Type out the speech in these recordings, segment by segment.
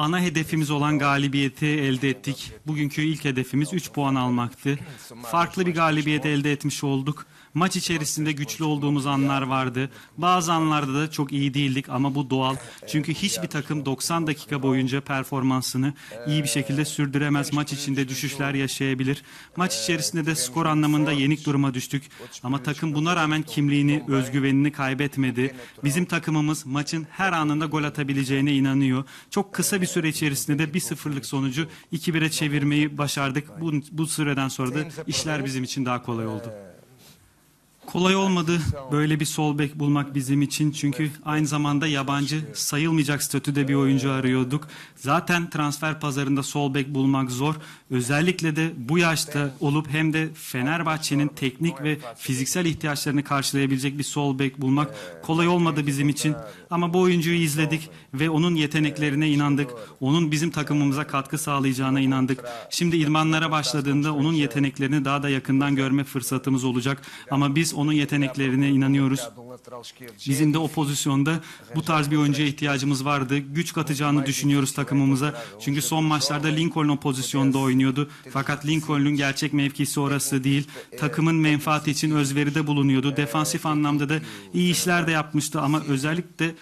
ana hedefimiz olan galibiyeti elde ettik. Bugünkü ilk hedefimiz 3 puan almaktı. Farklı bir galibiyet elde etmiş olduk. Maç içerisinde güçlü olduğumuz anlar vardı. Bazı anlarda da çok iyi değildik ama bu doğal. Çünkü hiçbir takım 90 dakika boyunca performansını iyi bir şekilde sürdüremez. Maç içinde düşüşler yaşayabilir. Maç içerisinde de skor anlamında yenik duruma düştük. Ama takım buna rağmen kimliğini, özgüvenini kaybetmedi. Bizim takımımız maçın her anında gol atabileceğine inanıyor. Çok kısa bir süre içerisinde de 1-0'lık sonucu 2-1'e çevirmeyi başardık. Bu, bu süreden sonra da işler bizim için daha kolay oldu. Kolay olmadı böyle bir sol bek bulmak bizim için çünkü aynı zamanda yabancı sayılmayacak statüde bir oyuncu arıyorduk. Zaten transfer pazarında sol bek bulmak zor. Özellikle de bu yaşta olup hem de Fenerbahçe'nin teknik ve fiziksel ihtiyaçlarını karşılayabilecek bir sol bek bulmak kolay olmadı bizim için. Ama bu oyuncuyu izledik ve onun yeteneklerine inandık. Onun bizim takımımıza katkı sağlayacağına inandık. Şimdi idmanlara başladığında onun yeteneklerini daha da yakından görme fırsatımız olacak. Ama biz onun yeteneklerine inanıyoruz. Bizim de o pozisyonda bu tarz bir oyuncuya ihtiyacımız vardı. Güç katacağını düşünüyoruz takımımıza. Çünkü son maçlarda Lincoln o pozisyonda oynuyordu. Fakat Lincoln'un gerçek mevkisi orası değil. Takımın menfaati için özveride bulunuyordu. Defansif anlamda da iyi işler de yapmıştı ama özellikle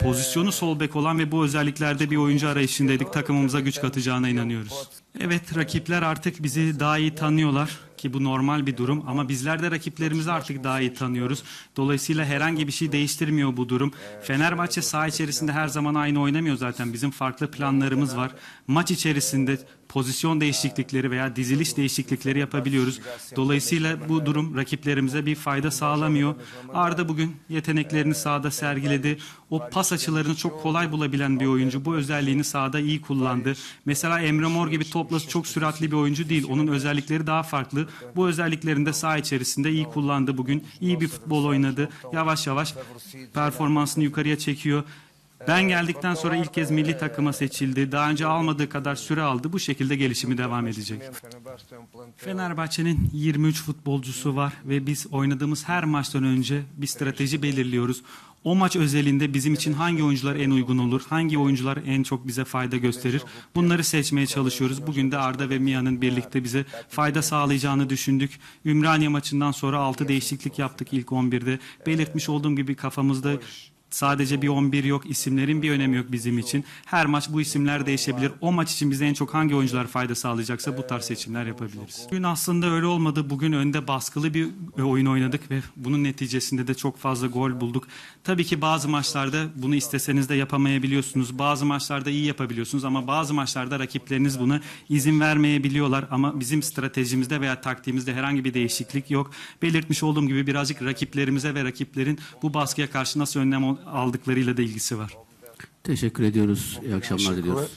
pozisyonu sol bek olan ve bu özelliklerde bir oyuncu arayışındaydık. Takımımıza güç katacağına inanıyoruz. Evet rakipler artık bizi daha iyi tanıyorlar ki bu normal bir durum ama bizler de rakiplerimizi artık daha iyi tanıyoruz. Dolayısıyla herhangi bir şey değiştirmiyor bu durum. Fenerbahçe saha içerisinde her zaman aynı oynamıyor zaten. Bizim farklı planlarımız var. Maç içerisinde pozisyon değişiklikleri veya diziliş değişiklikleri yapabiliyoruz. Dolayısıyla bu durum rakiplerimize bir fayda sağlamıyor. Arda bugün yeteneklerini sahada sergiledi. O pas açılarını çok kolay bulabilen bir oyuncu. Bu özelliğini sahada iyi kullandı. Mesela Emre Mor gibi toplası çok süratli bir oyuncu değil. Onun özellikleri daha farklı. Bu özelliklerini de saha içerisinde iyi kullandı bugün. İyi bir futbol oynadı. Yavaş yavaş performansını yukarıya çekiyor. Ben geldikten sonra ilk kez milli takıma seçildi. Daha önce almadığı kadar süre aldı. Bu şekilde gelişimi devam edecek. Fenerbahçe'nin 23 futbolcusu var ve biz oynadığımız her maçtan önce bir strateji belirliyoruz. O maç özelinde bizim için hangi oyuncular en uygun olur, hangi oyuncular en çok bize fayda gösterir bunları seçmeye çalışıyoruz. Bugün de Arda ve Mia'nın birlikte bize fayda sağlayacağını düşündük. Ümraniye maçından sonra 6 değişiklik yaptık ilk 11'de. Belirtmiş olduğum gibi kafamızda Sadece bir 11 yok, isimlerin bir önemi yok bizim için. Her maç bu isimler değişebilir. O maç için bize en çok hangi oyuncular fayda sağlayacaksa bu tarz seçimler yapabiliriz. Bugün aslında öyle olmadı. Bugün önde baskılı bir oyun oynadık ve bunun neticesinde de çok fazla gol bulduk. Tabii ki bazı maçlarda bunu isteseniz de yapamayabiliyorsunuz. Bazı maçlarda iyi yapabiliyorsunuz ama bazı maçlarda rakipleriniz buna izin vermeyebiliyorlar. Ama bizim stratejimizde veya taktiğimizde herhangi bir değişiklik yok. Belirtmiş olduğum gibi birazcık rakiplerimize ve rakiplerin bu baskıya karşı nasıl önlem aldıklarıyla da ilgisi var. Teşekkür ediyoruz. İyi akşamlar diliyoruz.